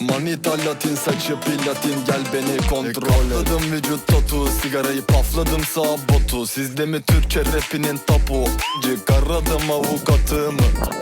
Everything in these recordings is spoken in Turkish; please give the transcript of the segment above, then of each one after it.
Manita latin saçı platin. Gel beni kontrol et. Katladım vücut tatu sigarayı pafladım sağ botu. Sizde mi Türkçe rapinin tapu? Çıkaradım avukatımı.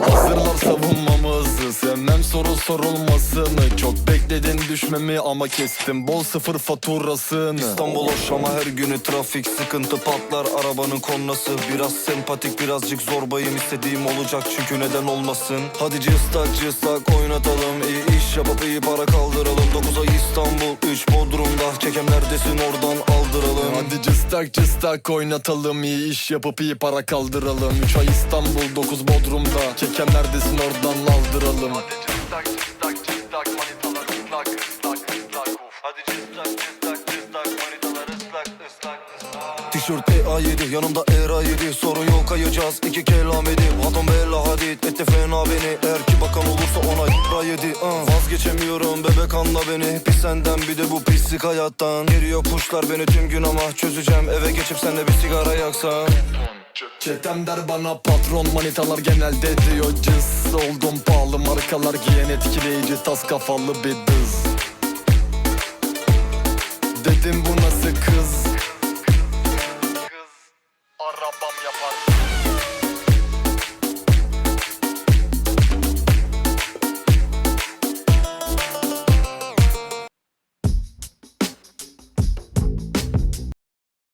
Hazırlar savunmamızı Sevmem soru sorulmasını Çok bekledin düşmemi ama kestim. Bol sıfır faturasını. İstanbul hoş ama her günü trafik sıkıntı patlar. Arabanın konnası Biraz sempatik birazcık zorbayım. İstediğim olacak çünkü neden olmasın? Hadi cıstak cıstak oynatalım. İyi iş yapıp iyi para kaldıralım. 9 ay İstanbul 3 Bodrum'da. Çekem neredesin? Oradan aldıralım. Hadi cıstak cıstak oynatalım. İyi iş yapıp iyi para kaldıralım. 3 ay İstanbul 9 Bodrum'da. Keken neredesin? Oradan aldıralım cıstak cıstak manitalar ıslak ıslak ıslak. Tişört EA7 yanımda ERA 7 Sorun yok kayacağız iki kelam edip Adam bella hadid etti fena beni. Eğer ki bakan olursa ona yıpra yedi. Uh. Vazgeçemiyorum bebek anla beni. Pis senden bir de bu pislik hayattan. Geliyor kuşlar beni tüm gün ama Çözeceğim. Eve geçip senle bir sigara yaksan. Çetem der bana patron manitalar genelde diyor. Cız Oldum pahalı markalar giyen etkileyici tas kafalı bir dız Dedim bu nasıl kız? Kız arabam yapar